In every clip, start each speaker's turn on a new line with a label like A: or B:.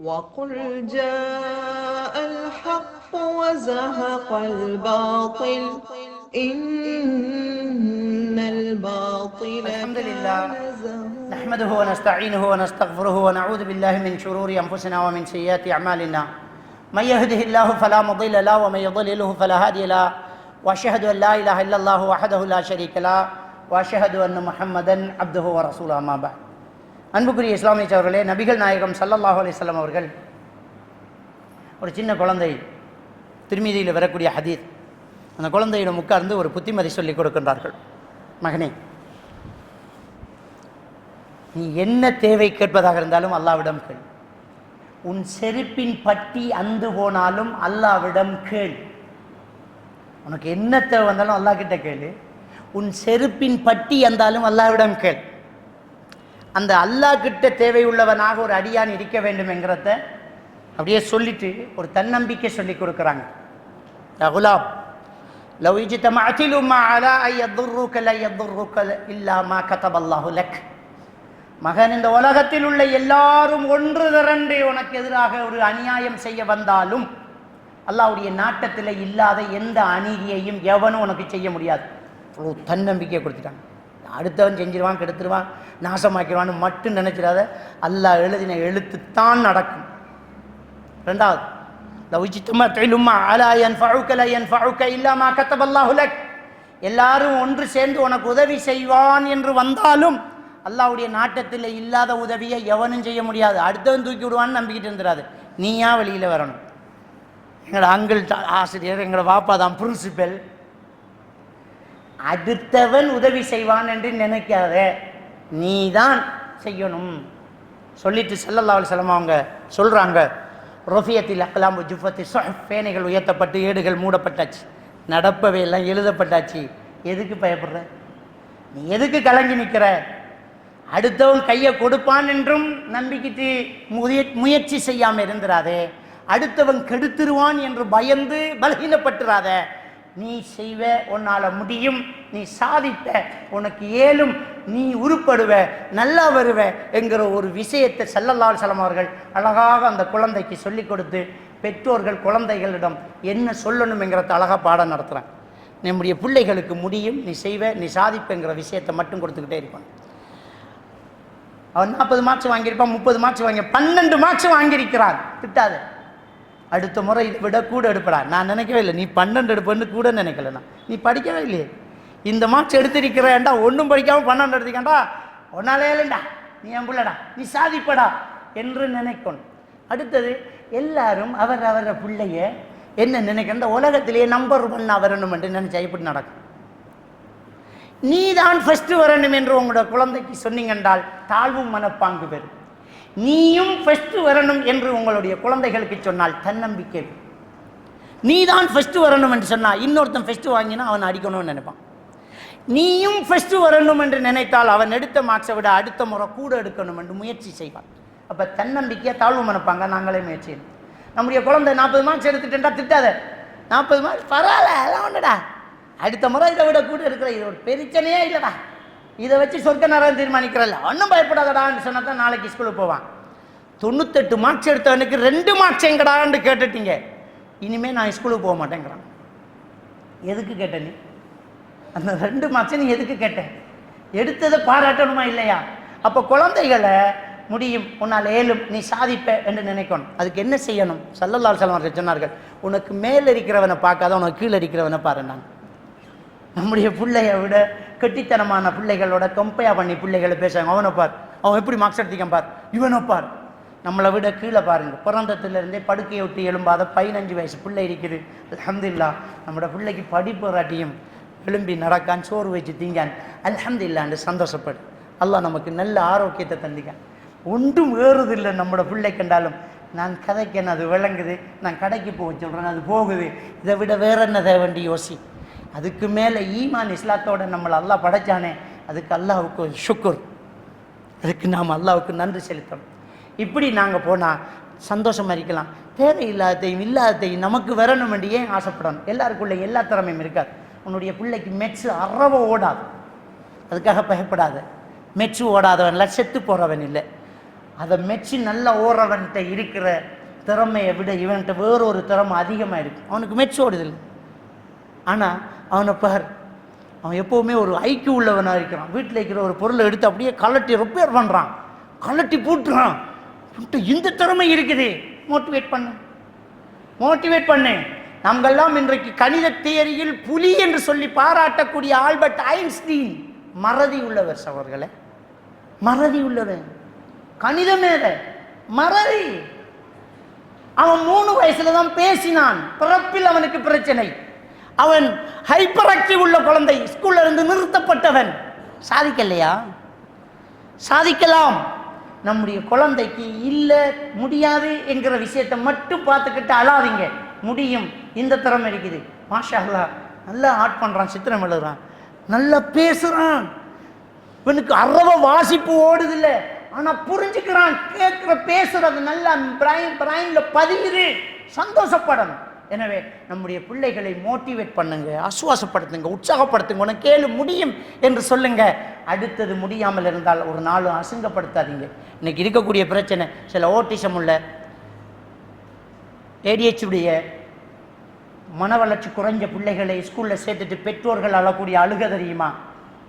A: وقل جاء الحق وزهق الباطل. إن الباطل
B: الحمد لله. نحمده ونستعينه ونستغفره ونعوذ بالله من شرور أنفسنا ومن سيئات أعمالنا. من يهده الله فلا مضل له ومن يضلله فلا هادي له. وأشهد أن لا إله إلا الله وحده لا شريك له. وأشهد أن محمدا عبده ورسوله أما بعد. அன்புக்குரிய இஸ்லாமிய அவர்களே நபிகள் நாயகம் சல்லல்லாஹு அலைஹி அவர்கள் ஒரு சின்ன குழந்தை திருமீதியில் வரக்கூடிய ஹதீர் அந்த குழந்தையிடம் உட்கார்ந்து ஒரு புத்திமதி சொல்லிக் கொடுக்கின்றார்கள். மகனே நீ என்ன தேவை கேட்பதாக இருந்தாலும் அல்லாவிடம் கேள். உன் செருப்பின் பட்டி அந்து போனாலும் அல்லாவிடம் கேள். உனக்கு என்ன தேவை வந்தாலும் அல்லாஹ் கிட்ட கேளு. உன் செருப்பின் பட்டி அந்தாலும் அல்லாவிடம் கேள். அந்த அல்லாஹ் கிட்ட தேவையுள்ளவனாக ஒரு அடியான் இருக்க வேண்டும் என்கிறத அப்படியே சொல்லிட்டு ஒரு தன்னம்பிக்கை சொல்லி கொடுக்குறாங்க யா குலாம் லவ் اجتمعت الأمة على أن يضروك لا يضروك إلا ما كتب الله لك மகன் இந்த உலகத்தில் உள்ள எல்லாரும் ஒன்று திரண்டு உனக்கு எதிராக ஒரு அநியாயம் செய்ய வந்தாலும் அல்லாஹ்வுடைய நாட்டத்தில் இல்லாத எந்த அநீதியையும் எவனும் உனக்கு செய்ய முடியாது ஒரு தன்னம்பிக்கையை கொடுத்துட்டாங்க அடுத்தவன் செஞ்சிருவான் கெடுத்துருவான் நாசமாக்கிடுவான்னு மட்டும் நினைச்சிடாத. அல்லாஹ் எழுதின எழுத்து தான் நடக்கும். ரெண்டாவது லவ் இஜ்தமஅத்துலும்மா அலா என் லா என் ஃபழுக்க இல்லாமா கத்தபல்லா லக். எல்லாரும் ஒன்று சேர்ந்து உனக்கு உதவி செய்வான் என்று வந்தாலும் அல்லாஹ்வுடைய நாட்டத்தில் இல்லாத உதவியை எவனும் செய்ய முடியாது. அடுத்தவன் தூக்கி விடுவான்னு நம்பிக்கிட்டு இருந்துடாது நீயா வெளியில் வரணும். எங்களோட அங்கிள் ஆசிரியர் எங்களோட வாப்பா தான் பிரின்சிபல் அடுத்தவன் உதவி செய்வான் என்று நினைக்காத நீ தான் செய்யணும். சொல்லிட்டு ஸல்லல்லாஹு செல்லம் அவங்க சொல்கிறாங்க ரொஃபியத்தில் அக்கலாம்பு ஜுஃபத்து பேனைகள் உயர்த்தப்பட்டு ஏடுகள் மூடப்பட்டாச்சு நடப்பவை எல்லாம் எழுதப்பட்டாச்சு. எதுக்கு பயப்படுற? நீ எதுக்கு கலங்கி நிற்கிற அடுத்தவன் கையை கொடுப்பான் என்றும் நம்பிக்கிட்டு முய முயற்சி செய்யாமல் இருந்துடாதே அடுத்தவன் கெடுத்துருவான் என்று பயந்து பலகீனப்பட்டுறாத. நீ செய்வ உன்னால் முடியும். நீ சாதித்த உனக்கு ஏலும் நீ உருப்படுவ நல்லா வருவ என்கிற ஒரு விஷயத்தை செல்லல்லால் செலமார்கள் அழகாக அந்த குழந்தைக்கு சொல்லிக் கொடுத்து பெற்றோர்கள் குழந்தைகளிடம் என்ன சொல்லணும் என்கிறத அழகாக பாடம் நடத்துகிறேன் நம்முடைய பிள்ளைகளுக்கு முடியும் நீ செய்வ நீ சாதிப்பேங்கிற விஷயத்தை மட்டும் கொடுத்துக்கிட்டே இருப்பான் அவன் நாற்பது மார்க்ஸ் வாங்கியிருப்பான் முப்பது மார்க்ஸ் வாங்கி பன்னெண்டு மார்க்ஸ் வாங்கியிருக்கிறான். திட்டாது. அடுத்த முறை இதை விட கூட எடுப்படா. நான் நினைக்கவே இல்லை. நீ பன்னெண்டு எடுப்பேன்னு கூட நினைக்கல நான். நீ படிக்கவே இல்லையே. இந்த மார்க்ஸ் எடுத்திருக்கிறேன்டா. ஒன்றும் படிக்காமல் பன்னெண்டு எடுத்திக்கண்டா ஒன்னாலே இல்லைண்டா. நீ என் பிள்ளடா. நீ சாதிப்படா என்று நினைக்கணும். அடுத்தது எல்லாரும் அவர் அவர பிள்ளைய என்ன நினைக்கிற இந்த உலகத்திலேயே நம்பர் ஒன் வரணும் என்று நினைச்சா எப்படி நடக்கும்? நீ தான் ஃபஸ்ட்டு வரணும் என்று உங்களோட குழந்தைக்கு சொன்னீங்கன்றால் தாழ்வும் மனப்பாங்கு பெறும். நீயும் ஃபஸ்ட்டு வரணும் என்று உங்களுடைய குழந்தைகளுக்கு சொன்னால் தன்னம்பிக்கை நீ தான் ஃபஸ்ட்டு வரணும் என்று சொன்னால் இன்னொருத்தன் ஃபஸ்ட்டு வாங்கினா அவன் அடிக்கணும்னு நினைப்பான். நீயும் ஃபஸ்ட்டு வரணும் என்று நினைத்தால் அவன் எடுத்த மார்க்ஸை விட அடுத்த முறை கூட எடுக்கணும் என்று முயற்சி செய்வான். அப்போ தன்னம்பிக்கையை தாழ்வு மனப்பாங்க நாங்களே முயற்சி நம்முடைய குழந்தை நாற்பது மார்க்ஸ் எடுத்துட்டேன்டா திட்டாத. நாற்பது மார்க்ஸ் பரவாயில்ல எல்லாம் ஒன்றுடா அடுத்த முறை இதை விட கூட இருக்கிற இது ஒரு பிரச்சனையே இல்லைடா. இதை வச்சு சொர்க்க நேரம் தீர்மானிக்கிறல்ல ஒன்றும் பயப்படாதடான்னு சொன்னால் தான் நாளைக்கு ஸ்கூலுக்கு போவான். தொண்ணூத்தெட்டு மார்க்ஸ் எடுத்தவனுக்கு ரெண்டு மார்க்ஸ் எங்கடான்னு கேட்டுட்டீங்க. இனிமே நான் ஸ்கூலுக்கு போக மாட்டேங்கிறான். எதுக்கு கேட்ட நீ? அந்த ரெண்டு மார்க்ஸை நீ எதுக்கு கேட்ட? எடுத்ததை பாராட்டணுமா இல்லையா? அப்போ குழந்தைகளை முடியும். உன்னால் ஏலும் நீ சாதிப்ப என்று நினைக்கணும். அதுக்கு என்ன செய்யணும்? சல்லல்லால் செல்வார்கள் சொன்னார்கள் உனக்கு மேலே இருக்கிறவனை பார்க்காத உனக்கு கீழே இருக்கிறவனை நான். நம்முடைய பிள்ளைய விட கெட்டித்தனமான பிள்ளைகளோட கம்பேர் பண்ணி பிள்ளைகளை பேசுவாங்க அவனை பார். அவன் எப்படி மார்க்ஸ் எடுத்திக்கான் பார். இவனை பார். நம்மளை விட கீழே பாருங்க. பிறந்தத்துலேருந்தே படுக்கையை விட்டு எழும்பாத பதினஞ்சு வயசு பிள்ளை இருக்குது. அலமதுல்லா நம்மளோட பிள்ளைக்கு படிப்பு ராட்டியும் எழும்பி நடக்கான் சோறு வச்சு திங்கான். அலமதுல்லான்னு சந்தோஷப்படு. அல்லாஹ் நமக்கு நல்ல ஆரோக்கியத்தை தந்திக்கான் ஒன்றும் ஏறுதில்லை நம்மளோட பிள்ளை கண்டாலும். நான் கதைக்கேன் அது விளங்குது. நான் கடைக்கு போக சொல்கிறேன் அது போகுது. இதை விட வேற என்ன தேவண்டி யோசி. அதுக்கு மேலே ஈமான் இஸ்லாத்தோட நம்மளை அல்லாஹ் படைச்சானே அதுக்கு அல்லாவுக்கு சுக்குர் அதுக்கு நாம் அல்லாவுக்கு நன்றி செலுத்தணும். இப்படி நாங்கள் போனால் சந்தோஷமாக இருக்கலாம். தேவையில்லாததையும் இல்லாததையும் நமக்கு வரணும் வேண்டி ஏன் ஆசைப்படணும்? எல்லாருக்குள்ள எல்லா திறமையும் இருக்காது உன்னுடைய பிள்ளைக்கு மெட்ஸு அறவ ஓடாது. அதுக்காக பயப்படாத. மெட்ஸு ஓடாதவன்ல செத்து போகிறவன் இல்லை. அதை மெச்சு நல்ல ஓடுறவன்கிட்ட இருக்கிற திறமையை விட இவன்கிட்ட வேறொரு திறமை அதிகமாக இருக்கும். அவனுக்கு மெச்சு ஓடுதில்லை. ஆனால் அவனை பார். அவன் எப்போவுமே ஒரு ஐக்கிய உள்ளவனாக இருக்கிறான். வீட்டில் இருக்கிற ஒரு பொருளை எடுத்து அப்படியே கலட்டி ரிப்பேர் பண்ணுறான் கலட்டி போட்டுறான். இந்த திறமை இருக்குது. மோட்டிவேட் பண்ணு. மோட்டிவேட் பண்ணு. நாங்கள்லாம் இன்றைக்கு கணித தேரியில் புலி என்று சொல்லி பாராட்டக்கூடிய ஆல்பர்ட் ஐன்ஸ்டீன் மறதி உள்ளவர் சவர்களே மறதி உள்ளவர். கணிதமே மறதி. அவன் மூணு வயசுல தான் பேசினான். பிறப்பில் அவனுக்கு பிரச்சனை. அவன் ஹைப்பர் ஆக்டிவ் உள்ள குழந்தை. ஸ்கூல்ல இருந்து நிறுத்தப்பட்டவன். சாதிக்கலையா? சாதிக்கலாம். நம்முடைய குழந்தைக்கு இல்லை முடியாது என்கிற விஷயத்தை மட்டும் பார்த்துக்கிட்டு அழாதீங்க. முடியும். இந்த திறமை இருக்குது. மாஷா நல்லா ஆட் பண்ணுறான் சித்திரம் எழுதுறான். நல்லா பேசுகிறான் இவனுக்கு அறவ வாசிப்பு ஓடுதில்ல. ஆனால் புரிஞ்சுக்கிறான் கேட்குற பேசுறது நல்லா பிரைன் பிரைனில் பதியுது. சந்தோஷப்படணும். எனவே நம்முடைய பிள்ளைகளை மோட்டிவேட் பண்ணுங்க ஆசுவாசப்படுத்துங்க உற்சாகப்படுத்துங்க. உனக்கு கேளு முடியும் என்று சொல்லுங்க. அடுத்தது முடியாமல் இருந்தால் ஒரு நாளும் அசிங்கப்படுத்தாதீங்க. இன்னைக்கு இருக்கக்கூடிய பிரச்சனை சில ஓட்டிசம் உள்ள ஏடிஹெச்சுடைய மன வளர்ச்சி குறைஞ்ச பிள்ளைகளை ஸ்கூலில் சேர்த்துட்டு பெற்றோர்கள் அழக்கூடிய அழுக தெரியுமா?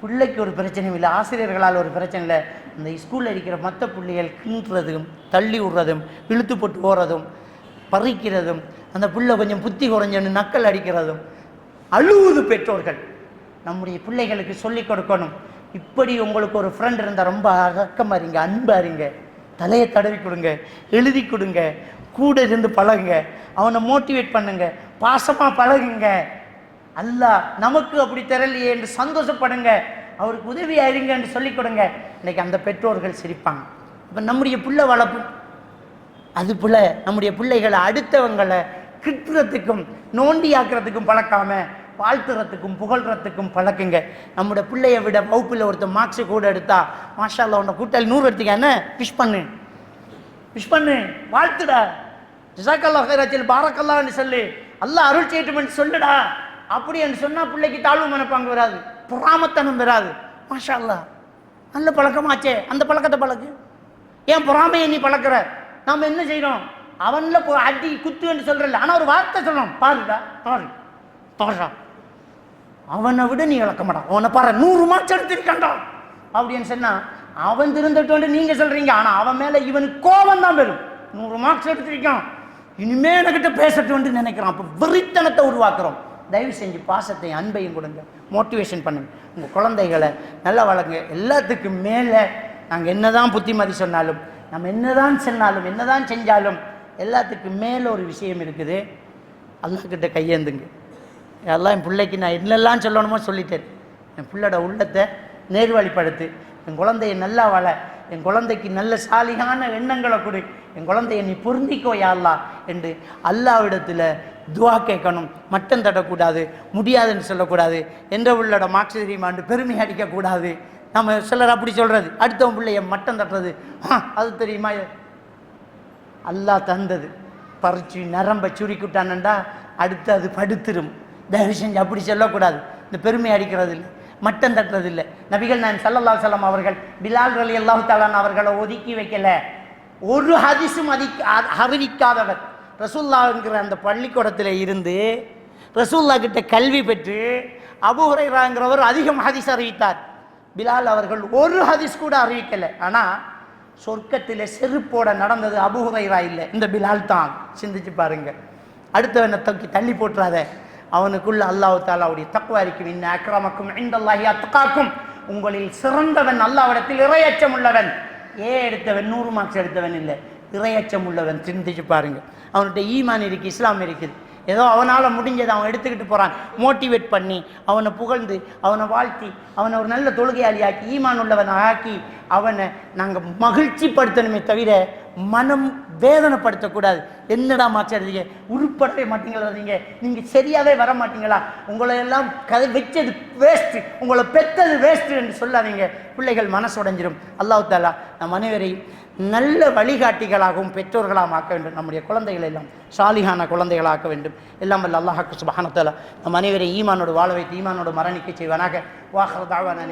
B: பிள்ளைக்கு ஒரு பிரச்சனையும் இல்லை ஆசிரியர்களால் ஒரு பிரச்சனை இல்லை. இந்த ஸ்கூலில் இருக்கிற மற்ற பிள்ளைகள் கிண்டுறதும் தள்ளி விடுறதும் இழுத்து போட்டு போகிறதும் பறிக்கிறதும் அந்த பிள்ளை கொஞ்சம் புத்தி குறைஞ்சன்னு நக்கல் அடிக்கிறதும். அழுவுது பெற்றோர்கள். நம்முடைய பிள்ளைகளுக்கு சொல்லிக் கொடுக்கணும். இப்படி உங்களுக்கு ஒரு ஃப்ரெண்ட் இருந்தால் ரொம்ப அகக்கம் அறிங்க அன்பு அறிங்க தலையை தடவி கொடுங்க எழுதி கொடுங்க கூட இருந்து பழகுங்க. அவனை மோட்டிவேட் பண்ணுங்க பாசமாக பழகுங்க. அல்ல நமக்கு அப்படி தரலையே என்று சந்தோஷப்படுங்க. அவருக்கு உதவி அறிங்க என்று சொல்லிக் கொடுங்க. இன்னைக்கு அந்த பெற்றோர்கள் சிரிப்பாங்க. இப்போ நம்முடைய பிள்ளை வளர்ப்பு. அது போல நம்முடைய பிள்ளைகளை அடுத்தவங்களை கிட்டுறதுக்கும் நோண்டியாக்குறதுக்கும் பழக்காம வாழ்த்துறதுக்கும் புகழ்றதுக்கும் பழக்குங்க. நம்முடைய பிள்ளையை விட வகுப்பில் ஒருத்தர் மார்க்ஸு கூட எடுத்தா மாஷால உன்னை கூட்டாளி நூறு எடுத்துக்க. விஷ் பண்ணு. விஷ் பண்ணு. வாழ்த்துடா. ஜிசாக்கல்லா ஹைராச்சில் பாரக்கல்லான்னு சொல்லு. அல்லாஹ் அருள் செய்யட்டும்னு சொல்லுடா. அப்படி என்று சொன்னால் பிள்ளைக்கு தாழ்வு மனப்பாங்க வராது. பொறாமத்தனம் வராது. மாஷா நல்ல பழக்கமாச்சே. அந்த பழக்கத்தை பழக்கு ஏன் பொறாமையை நீ பழக்கிற? நாம் என்ன செய்கிறோம் அவன்ல போ அடி குத்துன்னு சொல்றல ஆனா ஒரு வார்த்தை சொல்லணும். பாருடா பாரு. பாருடா. அவனை விட நீ இழக்க மாட்டான் அவனை பாரு நூறு மார்க்ஸ் எடுத்திருக்கான்டா அப்படின்னு சொன்னா அவன் திருந்துட்டு நீங்க சொல்றீங்க. ஆனா அவன் மேல இவனுக்கு கோபம் தான் பெறும் நூறு மார்க்ஸ் எடுத்திருக்கான் இனிமே என்கிட்ட பேசட்டும்னு நினைக்கிறான். அப்போ வெறித்தனத்தை உருவாக்குறோம். தயவு செஞ்சு பாசத்தை அன்பையும் கொடுங்க. மோட்டிவேஷன் பண்ணுங்க. உங்க குழந்தைகளை நல்லா வளங்க எல்லாத்துக்கும் மேலே நாங்கள் என்னதான் புத்திமதி சொன்னாலும் நம்ம என்னதான் சொன்னாலும் என்னதான் செஞ்சாலும் எல்லாத்துக்கும் மேலே ஒரு விஷயம் இருக்குது. அல்லாக்கிட்ட கையேந்துங்க. எல்லாம் என் பிள்ளைக்கு நான் என்னெல்லாம் சொல்லணுமோ சொல்லிட்டேன். என் பிள்ளோட உள்ளத்தை நேர்வழிப்படுத்து. என் குழந்தைய நல்லா வள. என் குழந்தைக்கு நல்ல சாலியான எண்ணங்களை கொடு. என் குழந்தைய நீ பொருந்திக்கோ யாழ்லா அல்லாஹ் என்று அல்லாவிடத்தில் துவா கேட்கணும். மட்டம் தட்டக்கூடாது முடியாதுன்னு சொல்லக்கூடாது. என்ற உள்ளோட மாற்று தெரியுமாண்டு பெருமை அடிக்கக்கூடாது. நம்ம சிலர் அப்படி சொல்கிறது அடுத்தவன் பிள்ளைய மட்டம் தட்டுறது. அது தெரியுமா? அல்லாஹ் தந்தது. பறிச்சு நரம்பை சுருக்கிவிட்டானண்டா அடுத்து அது படுத்துரும். தயவு செஞ்சு அப்படி சொல்லக்கூடாது. இந்த பெருமை அடிக்கிறது இல்லை மட்டம் தட்டுறது இல்லை நபிகள் நான் சல்லல்லா சலம் அவர்கள் பிலால் அலி அல்லாஹு தாலான் அவர்களை ஒதுக்கி வைக்கல. ஒரு ஹதிசும் அதி அறிவிக்காதவர். ரசூல்லாங்கிற அந்த பள்ளிக்கூடத்தில் இருந்து ரசூல்லா கிட்ட கல்வி பெற்று அபுஹுரைங்கிறவர் அதிகம் ஹதீஸ் அறிவித்தார். பிலால் அவர்கள் ஒரு ஹதீஸ் கூட அறிவிக்கலை. ஆனால் சொர்க்கத்தில் செருப்போட நடந்தது அபுகுரைரா இல்லை. இந்த பிலால் தான். சிந்திச்சு பாருங்க. அடுத்தவனை தூக்கி தள்ளி போட்டுறாத. அவனுக்குள்ள அல்லாஹு தாலாவுடைய தக்குவா இருக்கும் இன்ன அக்ரமக்கும் இந்தல்லாஹி அத்தகாக்கும் உங்களில் சிறந்தவன் அல்லாவிடத்தில் இறையச்சம் உள்ளவன். ஏ எடுத்தவன்? நூறு மார்க்ஸ் எடுத்தவன் இல்லை. இறையச்சம் உள்ளவன். சிந்திச்சு பாருங்க. அவனுடைய ஈமான் இருக்கு இஸ்லாம் இருக்குது. ஏதோ அவனால் முடிஞ்சதை அவன் எடுத்துக்கிட்டு போகிறான் மோட்டிவேட் பண்ணி அவனை புகழ்ந்து அவனை வாழ்த்தி அவனை ஒரு நல்ல தொழுகையாளி ஆக்கி ஈமான் உள்ளவனை ஆக்கி அவனை நாங்கள் மகிழ்ச்சிப்படுத்தணுமே தவிர மனம் வேதனைப்படுத்தக்கூடாது. என்னடா மாச்சாடுறீங்க உருப்படவே மாட்டீங்களாதீங்க நீங்கள் நீங்கள் சரியாகவே வர மாட்டீங்களா? உங்களை எல்லாம் கதை வச்சது வேஸ்ட்டு உங்களை பெத்தது வேஸ்ட்டு என்று சொல்லாதீங்க. பிள்ளைகள் மனசு உடைஞ்சிரும். அல்லாஹ் நம் அனைவரையும் நல்ல வழிகாட்டிகளாகவும் பெற்றோர்களாக ஆக்க வேண்டும். நம்முடைய குழந்தைகளை எல்லாம் சாலிகான குழந்தைகளாக்க வேண்டும். எல்லாம் வல்ல அல்லாஹாக்கு சுபஹானத்தாலா நம் அனைவரை ஈமானோடு வாழ வைத்து ஈமானோடு மரணிக்க செய்வானாக. வாஹர் தாவான